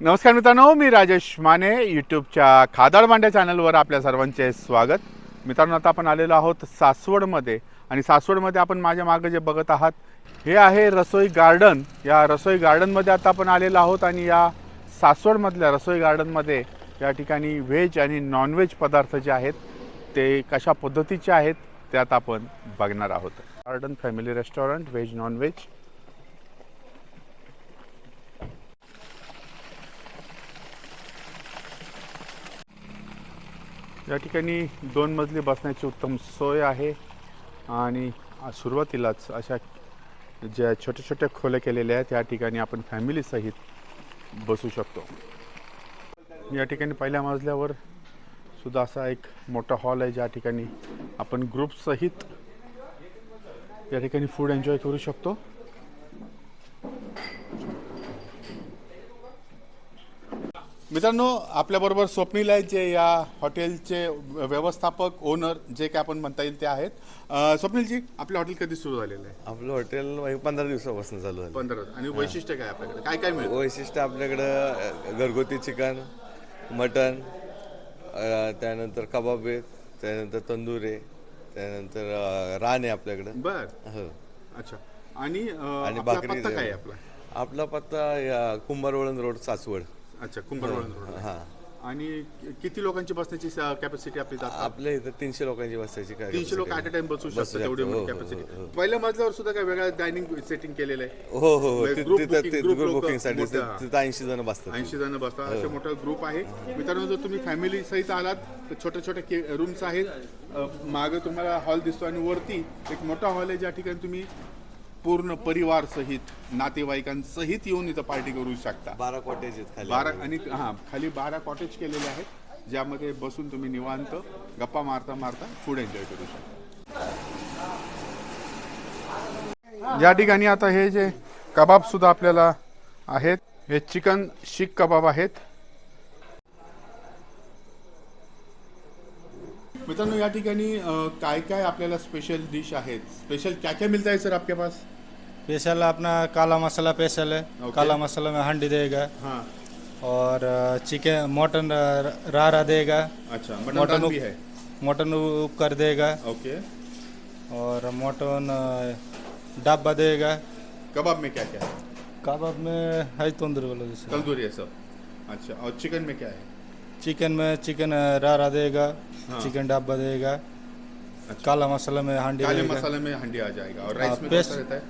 नमस्कार मित्रांनो मी राजेश माने. यूट्यूबच्या खादाड मांड्या चॅनलवर आपल्या सर्वांचे स्वागत. मित्रांनो आता आपण आलेलो आहोत सासवडमध्ये. आणि सासवडमध्ये आपण माझ्या मागं जे बघत आहात हे आहे रसोई गार्डन. या रसोई गार्डनमध्ये आता आपण आलेलो आहोत आणि या सासवडमधल्या रसोई गार्डनमध्ये या ठिकाणी व्हेज आणि नॉनव्हेज पदार्थ जे आहेत ते कशा पद्धतीचे आहेत त्यात आपण बघणार आहोत. Garden family restaurant veg non veg. या ठिकाणी दोन मजली बसण्याची उत्तम सोय आहे आणि सुरुवातीलाच अशा ज्या छोट्या छोट्या खोल्या केलेल्या आहेत या ठिकाणी आपण फॅमिलीसहित बसू शकतो. या ठिकाणी पहिल्या मजल्यावर सुद्धा असा एक मोठा हॉल आहे ज्या ठिकाणी आपण ग्रुपसहित या ठिकाणी फूड एन्जॉय करू शकतो. मित्रांनो आपल्याबरोबर स्वप्नील आहेत जे या हॉटेलचे व्यवस्थापक ओनर जे काय आपण म्हणता येईल ते आहेत. स्वप्नीलजी आपलं हॉटेल कधी सुरू झालेलं आहे? आपलं हॉटेल पंधरा दिवसापासून चालू झालं. पंधरा आणि वैशिष्ट्य काय आपल्याकडे? काय काय मिळतं? वैशिष्ट्य आपल्याकडं घरगुती चिकन मटन त्यानंतर कबाब आहेत त्यानंतर तंदूर आहे त्यानंतर रान आहे आपल्याकडं. बर. हो. अच्छा. आणि आणि भाकरी काय आहे. आपला? आपला पत्ता या कुंभारवळण रोड सासवड. अच्छा हा. आणि किती लोकांची बसण्याची कॅपॅसिटी आपली जातात आपल्या इथं तीनशे लोकांची बसायची काय तीनशे लोक ऍट अ टाइम बसू शकतात शकतात. तेवढी हो, हो, कॅपॅसिटी हो, हो. पहिल्या मजल्यावर सुद्धा काय वेगळं डायनिंग सेटिंग केलेलं आहे? हो हो हो. म्हणजे ति- group तिथं booking- group ग्रुप लोकं बुकिंगसाठी मोठं- तिथं ऐंशी जण बसतात. ऐंशी जण बसतात. असे मोठा ग्रुप आहे. मित्रांनो जर तुम्ही फॅमिली सहित आलात तर छोट्या छोट्या रूम्स आहेत. मागे तुम्हाला हॉल दिसतो आणि वरती एक मोठा हॉल आहे ज्या ठिकाणी तुम्ही पूर्ण परिवार सहित नातेवाईकांसहित येऊन इथं पार्टी करू शकता. बारा कॉटेज आहेत खाली. बारा आणि हा खाली बारा कॉटेज केलेले आहेत ज्यामध्ये बसून तुम्ही निवांत गप्पा मारता मारता फूड एन्जॉय करू शकता. या ठिकाणी आता हे जे कबाब सुद्धा आपल्याला आहेत हे चिकन शीख कबाब आहेत. मित्रांनो या ठिकाणी काय काय आपल्याला स्पेशल डिश आहेत? स्पेशल क्या क्या मिलता है सर आपके पास? स्पेशल अपना काला मसाला स्पेशल है। ओके। काला मसाला में हंडी देगा। हाँ। और चिकन मटन रारा देगा। अच्छा मटन भी है? मटन कर देगा। ओके और मटन डब्बा देगा। कबाब में क्या क्या है? कबाब में है तंदूर वाला जैसे। तंदूरी है सब। अच्छा और चिकन में क्या है? चिकन में चिकन रारा देगा। हाँ। चिकन डब्बा देगा। अच्छा। काला मसाला में हंडी काले मसाले में हंडी आ जाएगा। और हाँ, राइस में रहता है?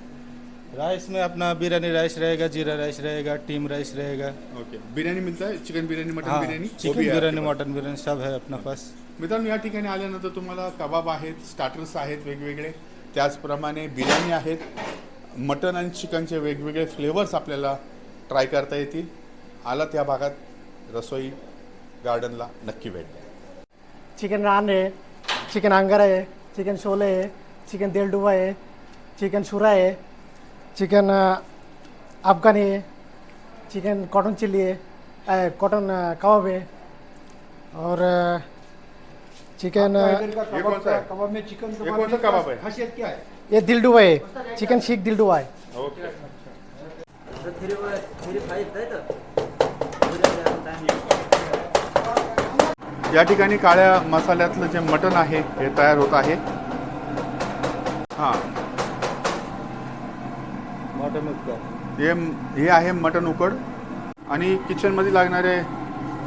राइस में अपना बिरयानी राइस रहेगा जीरा राइस रहेगा टीम राइस रहेगा। ओके बिर्याणी मिळतं आहे चिकन बिर्याणी मटन हाँ बिर्याणी चिकन बिरयानी? मटन बिरयानी सब है अपने पास। मित्रांनो या ठिकाणी आल्यानंतर तुम्हाला कबाब आहेत स्टार्टर्स आहेत वेगवेगळे. त्याचप्रमाणे बिर्याणी आहेत. मटन आणि चिकनचे वेगवेगळे फ्लेवर्स आपल्याला ट्राय करता येतील. आला त्या भागात. रसोई गार्डनला नक्की भेट द्या. चिकन रान है चिकन आंगर है चिकन शोले है चिकन दिल डुबा है चिकन शुरा है चिकन अफगानी है चिकन कॉटन चिल्ली है कॉटन कबाब है और चिकन कबाब में चिकन कौन सा कबाब है? खासियत क्या है? ये दिल डुबा है चिकन शीख दिल डुबा है। ओके या ठिकाणी काळ्या मसाल्यातलं जे मटण आहे हे तयार होत आहे. हां. हे हे आहे मटण उकड आणि किचनमध्ये लागणारे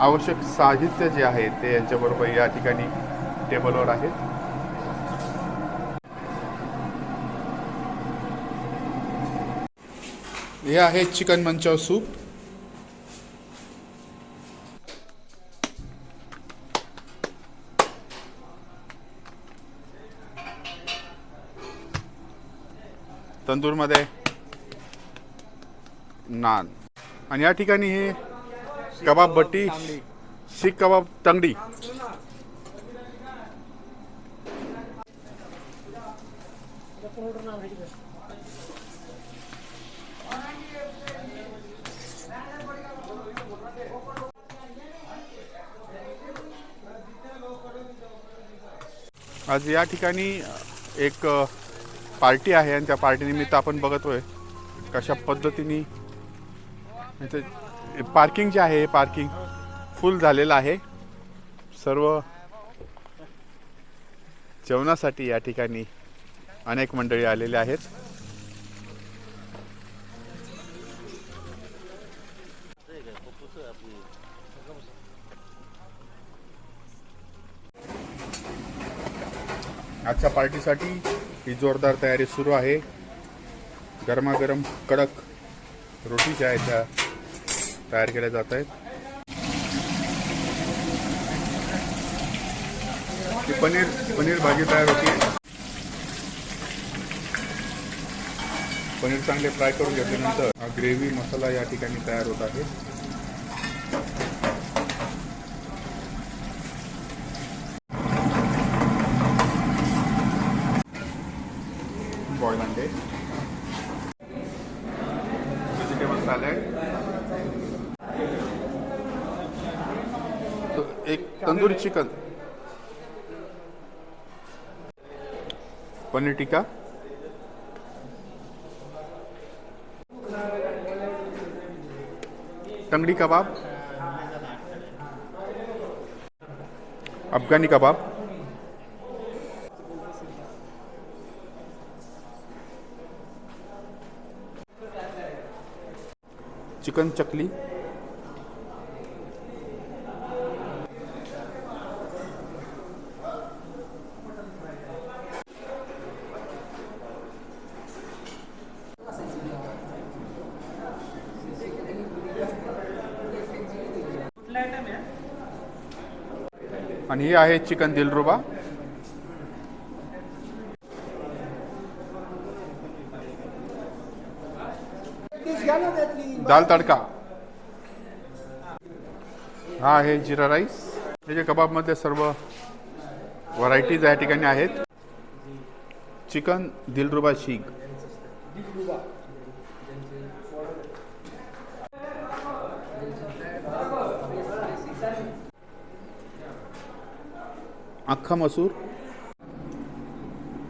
आवश्यक साहित्य जे आहे ते यांच्याबरोबर या ठिकाणी टेबलवर आहेत. हे आहे चिकन मंचाव सूप तंदूरमध्ये नान. आणि या ठिकाणी हे कबाब भट्टी शीख कबाब तंगडी. आज या ठिकाणी एक पार्टी आहे आणि त्या पार्टीनिमित्त आपण बघतोय कशा पद्धतीने इथे पार्किंग जे आहे पार्किंग फुल झालेलं आहे. सर्व जेवणासाठी या ठिकाणी अनेक मंडळी आलेले आहेत. आजच्या पार्टीसाठी ही जोरदार तयारी सुरू आहे. गरमागरम कडक रोटी ज्या आहेत त्या तयार केल्या जात आहेत. पनीर पनीर भाजी तयार होती. पनीर चांगले फ्राय करून घेतल्यानंतर ग्रेव्ही मसाला या ठिकाणी तयार होत आहे. एक तंदुरी चिकन। पनीर टिक्का। टंगडी कबाब। अफगाणी कबाब। चिकन चकली। ही आहे चिकन दिलरुबा. दाल तडका. हा आहे जिरा राईस. त्याच्या कबाबमध्ये सर्व व्हरायटीज या ठिकाणी आहेत. चिकन दिलरुबा शीख अख्खा मसूर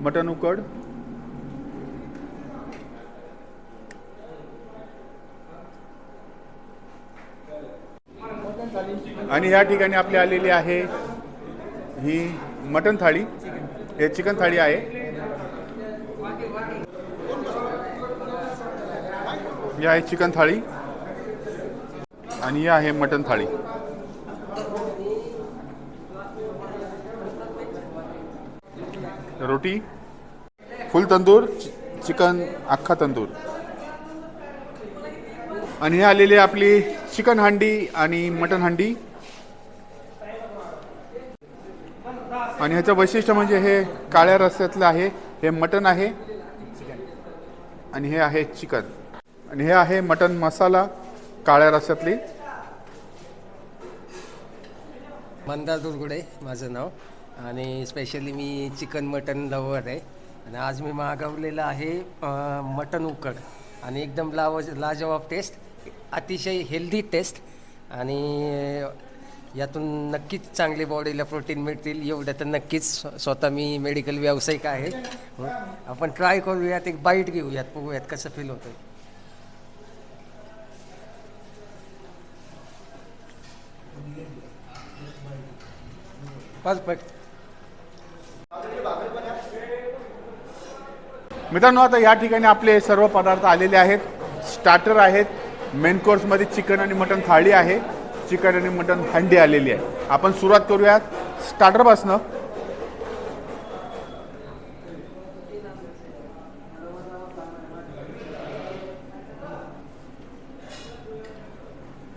मटन उकड आणि या ठिकाणी आपली आलेली आहे ही मटन थाळी. हे चिकन थाळी आहे. ही आहे चिकन थाळी आणि ही आहे मटन थाळी. रोटी फुल तंदूर चिकन अख्खा तंदूर. आणि हे आलेली आपली चिकन हांडी आणि मटन हांडी. आणि ह्याचं वैशिष्ट्य म्हणजे हे काळ्या रस्त्यातलं आहे हे मटन आहे आणि हे आहे चिकन. आणि हे आहे मटन मसाला काळ्या रस्त्यातली. मंदार दुर्गुडे माझं नाव. आणि स्पेशली मी चिकन मटन लवर आहे. आणि आज मी मागवलेलं आहे मटन उकड. आणि एकदम लाव लाजवाब टेस्ट अतिशय हेल्दी टेस्ट आणि यातून नक्कीच चांगली बॉडीला प्रोटीन मिळतील. एवढं तर नक्कीच स्वतः मी मेडिकल व्यावसायिक आहे. आपण ट्राय करूयात एक बाईट घेऊयात बघूयात कसं फील होतं परफेक्ट मित्रांनो आता या ठिकाणी आपले सर्व पदार्थ आलेले आहेत. स्टार्टर आहेत. मेन कोर्समध्ये चिकन आणि मटन थाळी आहे. चिकन आणि मटन हंडी आलेली आहे. आपण सुरुवात करूयात. स्टार्टरपासनं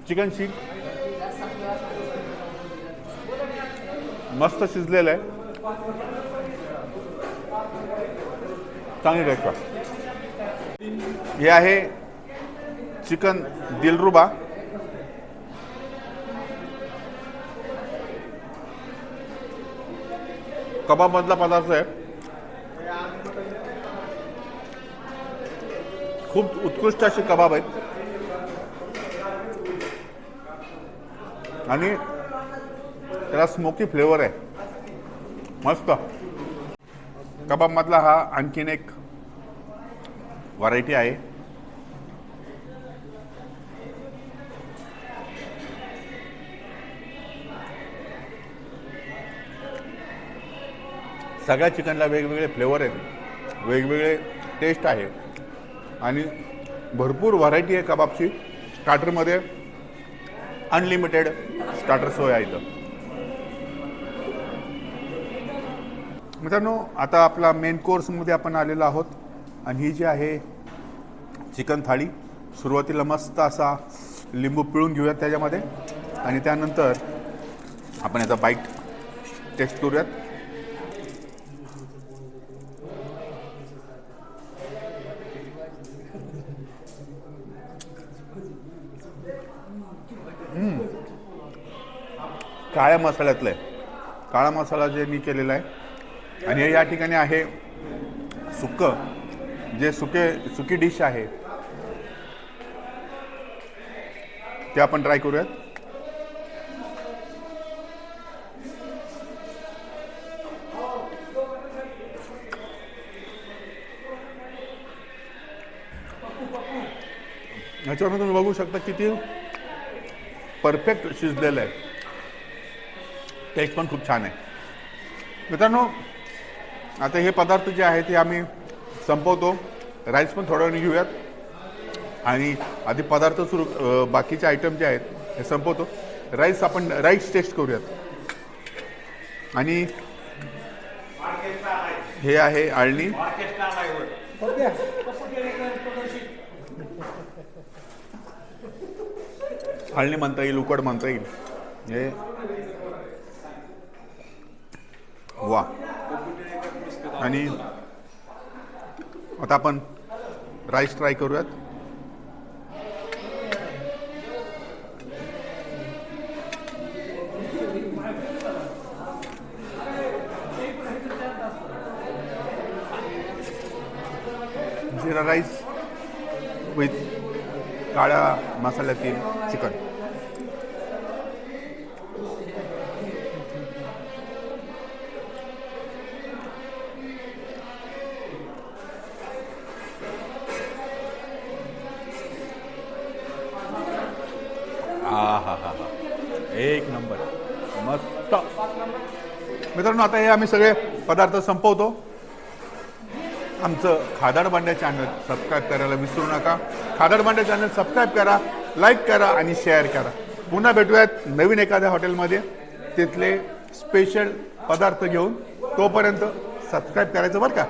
चिकन शीख मस्त शिजलेलं आहे. चांगली टेस्ट आहे. हे आहे चिकन दिलरुबा. कबाब मधला पदार्थ आहे. खूप उत्कृष्ट असे कबाब आहेत आणि त्याला स्मोकी फ्लेवर आहे. मस्त. कबाबमधला हा आणखीन एक व्हरायटी आहे. सगळ्या चिकनला वेगवेगळे फ्लेवर आहेत. वेगवेगळे टेस्ट आहे. आणि भरपूर व्हरायटी आहे कबाबची. स्टार्टरमध्ये अनलिमिटेड स्टार्टर सोय आहे इथं. मित्रांनो आता आपला मेन कोर्समध्ये आपण आलेलो आहोत आणि ही जी आहे चिकन थाळी सुरुवातीला मस्त असा लिंबू पिळून घेऊयात त्याच्यामध्ये. आणि त्यानंतर आपण याचा बाईट टेस्ट करूयात. काळ्या मसाल्यातलं आहे. काळा मसाला जे मी केलेला आहे आणि हे या ठिकाणी आहे सुकं जे सुके सुकी डिश आहे. ते आपण ट्राय करूयात. याच्यावर तुम्ही बघू शकता किती परफेक्ट शिजलेलं आहे. टेस्ट पण खूप छान आहे. मित्रांनो आता हे पदार्थ जे आहेत ते आम्ही संपवतो. राईस पण थोड्या वेळाने घेऊयात. आणि आधी पदार्थ सुरू बाकीचे आयटम जे आहेत हे संपवतो. राईस आपण राईस टेस्ट करूयात. आणि हे आहे आळणी. आळणी म्हणता येईल उकड म्हणता येईल. हे आणि आता आपण राईस ट्राय करूयात. जिरा राईस विथ काळ्या मसाल्यातील चिकन. मस्त. मित्रांनो आता हे आम्ही सगळे पदार्थ संपवतो. आमचं खादाड बांड्या चॅनल सबस्क्राईब करायला विसरू नका. खादाड बांड्या चॅनल सबस्क्राईब करा लाईक करा आणि शेअर करा. पुन्हा भेटूयात नवीन एखाद्या हॉटेलमध्ये तिथले स्पेशल पदार्थ घेऊन तोपर्यंत सबस्क्राईब करायचं बरं का?